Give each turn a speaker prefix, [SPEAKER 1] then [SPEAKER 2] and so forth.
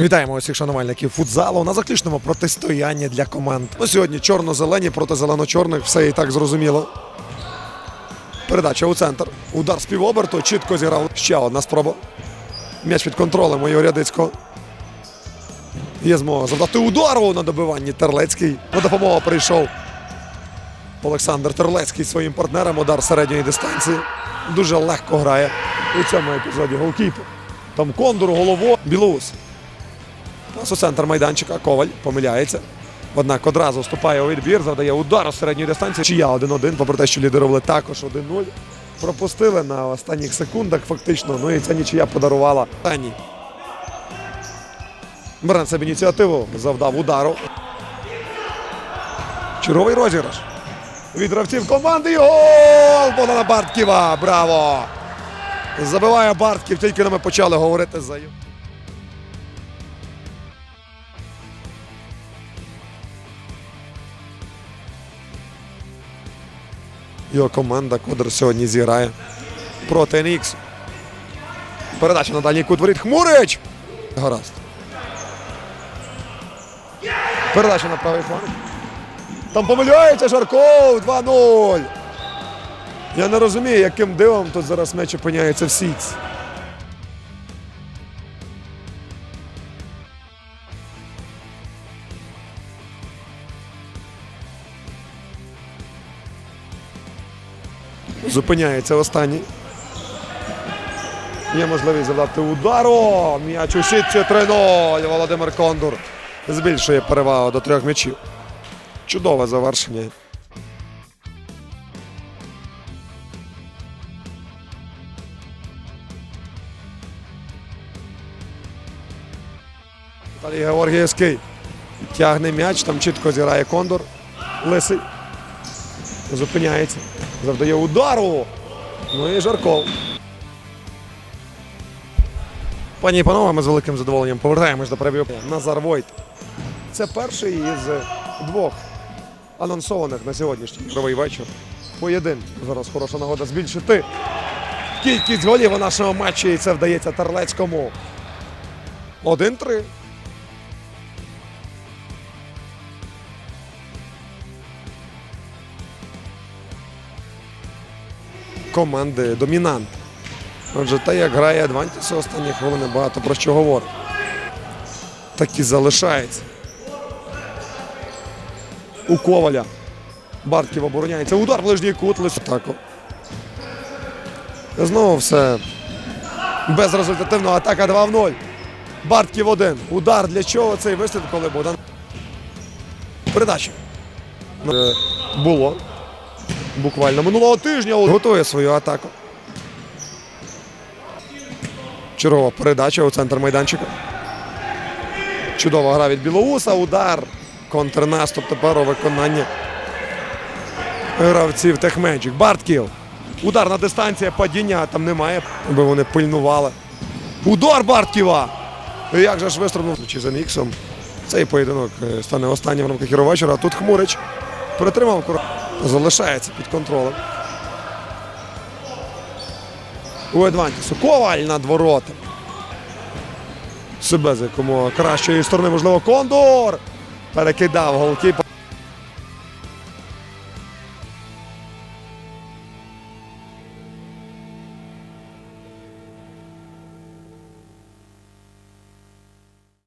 [SPEAKER 1] Вітаємо усіх шанувальників футзалу на заключному протистоянні для команд. Ну, сьогодні чорно-зелені проти зелено-чорних, все і так зрозуміло. Передача у центр. Удар з півоберту. Чітко зіграв. Ще одна спроба. М'яч під контролем у Рядицького. Є змога завдати удару на добиванні Терлецький. На допомогу прийшов Олександр Терлецький своїм партнерам. Удар середньої дистанції. Дуже легко грає у цьому епізоді голкіпер. Там кондур, голово, білоус. Пас центр майданчика. Коваль помиляється. Однак одразу вступає у відбір, завдає удар з середньої дистанції. Чия 1-1, попри те, що лідерували також 1-0. Пропустили на останніх секундах фактично. Ну і ця нічия подарувала. Останній. Бере себе ініціативу, завдав удару. Черговий розіграш. Від гравців команди і гол! Богдана Бартківа! Браво! Забиває Бартків, тільки ми почали говорити за його. Команда Кодр сьогодні зіграє проти НХ. Передача на дальній кут воріт. Хмурич! Гаразд. Передача на правий фланг. Там помиляється Жарков 2-0. Я не розумію, яким дивом тут зараз меч опиняється в сітці. Зупиняється останній. Є можливість завдати удару. М'яч у сітці 3-0. Володимир Кондур збільшує перевагу до трьох м'ячів. Чудове завершення. Віталій Георгіївський тягне м'яч, там чітко зіграє Кондор. Лисий. Зупиняється. Завдає удару. Ну і Жарков. Пані і панове, ми з великим задоволенням повертаємось до прев'ю. Назар Войт. Це перший із двох анонсованих на сьогоднішній ігровий вечір. Поєдин. Зараз хороша нагода збільшити кількість голів у нашому матчі. І це вдається Терлецькому. 1-3. Команди домінант. Отже, те, як грає Адвантіс останні хвилини, багато про що говорить. Так і залишається. У Коваля. Бартків обороняється. Удар ближній кут. Лисотако. Знову все безрезультативно. Атака 2 в 0. Бартків один. Удар для чого цей вислід, коли Богдан. Передача. Е, Було. Буквально минулого тижня готує свою атаку. Чергова передача у центр майданчика. Чудова гра від Білоуса. Удар. Контрнаступ тепер у виконанні гравців Техмеджик. Бартків. Ударна дистанція, падіння там немає, аби вони пильнували. Удар Бартківа! Як же ж вистрибнув чи за Ніксом. Цей поєдинок е, стане останнім в рамках Євровечора. А тут Хмурич притримав кур- Залишається під контролем. У Едвантісу. Коваль над воротами. Себе з якомога кращої сторони, можливо, Кондор. Перекидав голкіпер.